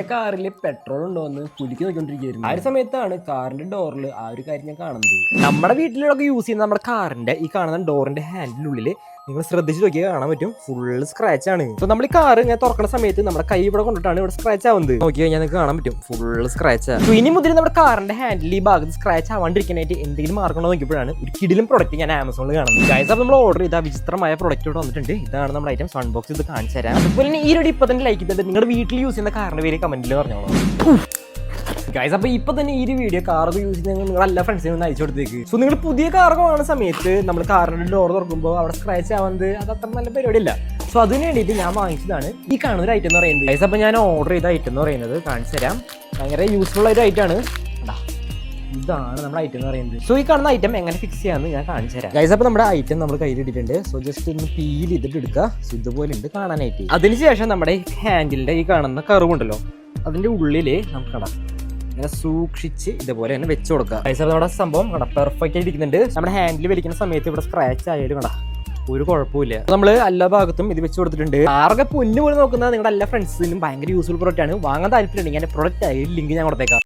എന്റെ കാറിൽ പെട്രോൾ ഉണ്ടോ എന്ന് കുലുക്കി നോക്കിക്കൊണ്ടിരിക്കുകയായിരുന്നു. ആ ഒരു സമയത്താണ് കാറിന്റെ ഡോറിൽ ആ ഒരു കാര്യം ഞാൻ കാണുന്നത്. നമ്മുടെ വീട്ടിലൊക്കെ യൂസ് ചെയ്യുന്ന നമ്മുടെ കാറിന്റെ ഈ കാണുന്ന ഡോറിന്റെ ഹാൻഡിനുള്ളിൽ നിങ്ങൾ ശ്രദ്ധിച്ച് നോക്കിയാൽ കാണാൻ പറ്റും. ഫുള്ള് സ്ക്രാച്ച് ആണ്. സോ നമ്മൾ ഈ കാർ ഇങ്ങനെ തുറക്കുന്ന സമയത്ത് നമ്മുടെ കൈ ഇവിടെ കൊണ്ടിട്ടാണ് ഇവിടെ സ്ക്രാച്ച് ആവുന്നത്. നോക്കി കഴിഞ്ഞാൽ നിങ്ങൾക്ക് കാണാൻ പറ്റും. ഫുള്ള് സ്ക്രാച്ച് സോ ഇനി മുതൽ നമ്മുടെ കാറിന്റെ ഹാൻഡിൽ ഈ ഭാഗത്ത് സ്ക്രാച്ച് ആവാണ്ടിരിക്കാനായിട്ട് എന്തെങ്കിലും മാർഗം ഉണ്ടോ നോക്കിയപ്പോഴാണ് ഒരു കിടിലും പ്രൊഡക്റ്റ് ഞാൻ ആമസോണിൽ കാണുന്നത്. ഗൈസ് അപ്പോൾ നമ്മൾ ഓർഡർ ചെയ്ത വിചിത്രമായ പ്രൊഡക്റ്റ് ഇവിടെ വന്നിട്ടുണ്ട്. ഇതാണ് നമ്മുടെ ഐറ്റംസ് അൺബോക്സ് ഇത് കാണിച്ചു തരാം അതുപോലെ തന്നെ ഈ ഒരു ഇപ്പൊ തന്നെ ലൈക്ക് ചെയ്തിട്ട് നിങ്ങളുടെ വീട്ടിൽ യൂസ് ചെയ്യുന്ന കാറിന്റെ പേര് കമന്റിൽ പറഞ്ഞോളൂ. ഗൈസ് അപ്പോൾ ഇപ്പൊ തന്നെ ഈ ഒരു വീഡിയോ കാർ യൂസ് ചെയ്ത് നിങ്ങൾ എല്ലാ ഫ്രണ്ട്സിനും ഒന്ന് അയച്ചു കൊടുത്തേക്ക്. സോ നിങ്ങൾ പുതിയ കാർ കാണുന്ന സമയത്ത് നമ്മൾ കാറിന്റെ ഡോർ തുറക്കുമ്പോൾ അവിടെ സ്ക്രാച്ച് ആവുന്നത് അത് അത്ര നല്ല പരിപാടിയില്ല. സോ അതിന് വേണ്ടിയിട്ട് ഞാൻ വാങ്ങിച്ചതാണ് ഈ കാണുന്ന ഒരു ഐറ്റം എന്ന് പറയുന്നത്. ഗൈസ് അപ്പോൾ ഞാൻ ഓർഡർ ചെയ്ത ഐറ്റം എന്ന് പറയുന്നത് കാണിച്ചു തരാം. ഭയങ്കര യൂസ്ഫുൾ ആയിട്ട് ആണ്. ഇതാണ് നമ്മുടെ ഐറ്റം എന്ന് പറയുന്നത്. സോ ഈ കാണുന്ന ഐറ്റം എങ്ങനെ ഫിക്സ് ചെയ്യാമെന്ന് ഞാൻ കാണിച്ചു തരാം. ഗൈസ് അപ്പോൾ നമ്മുടെ ഐറ്റം നമ്മൾ കയ്യിലിട്ടിട്ടുണ്ട്. സോ ജസ്റ്റ് ഒന്ന് പീൽ ചെയ്തിട്ട് എടുക്കുക. സോ ഇതുപോലെ ഉണ്ട് കാണാനായിട്ട്. അതിനുശേഷം നമ്മുടെ ഹാൻഡിലിന്റെ ഈ കാണുന്ന കറുവുണ്ടല്ലോ അതിന്റെ ഉള്ളിൽ നമുക്ക് കാണാം. ഇങ്ങനെ സൂക്ഷിച്ച് ഇതുപോലെ തന്നെ വെച്ച് കൊടുക്കുക. ഗൈസ് നമ്മുടെ സംഭവം കട പെർഫെക്റ്റ് ആയിട്ട് ഇരിക്കുന്നുണ്ട്. നമ്മുടെ ഹാൻഡിൽ വലിക്കുന്ന സമയത്ത് ഇവിടെ സ്ക്രാച്ച് ആയാലും കടാ ഒരു കുഴപ്പമില്ല നമ്മൾ എല്ലാ ഭാഗത്തും ഇത് വെച്ച് കൊടുത്തിട്ടുണ്ട്. ആർക്കെ പൊന്നു പോലെ നോക്കുന്ന നിങ്ങളുടെ എല്ലാ ഫ്രണ്ട്സിനും ഭയങ്കര യൂസ്ഫുൾ പ്രോഡക്റ്റ് ആണ്. വാങ്ങാൻ താല്പര്യമുണ്ടെങ്കിൽ എന്റെ പ്രോഡക്റ്റ് ആയി ലിങ്ക് ഞാൻ കൊടുത്തേക്കാം.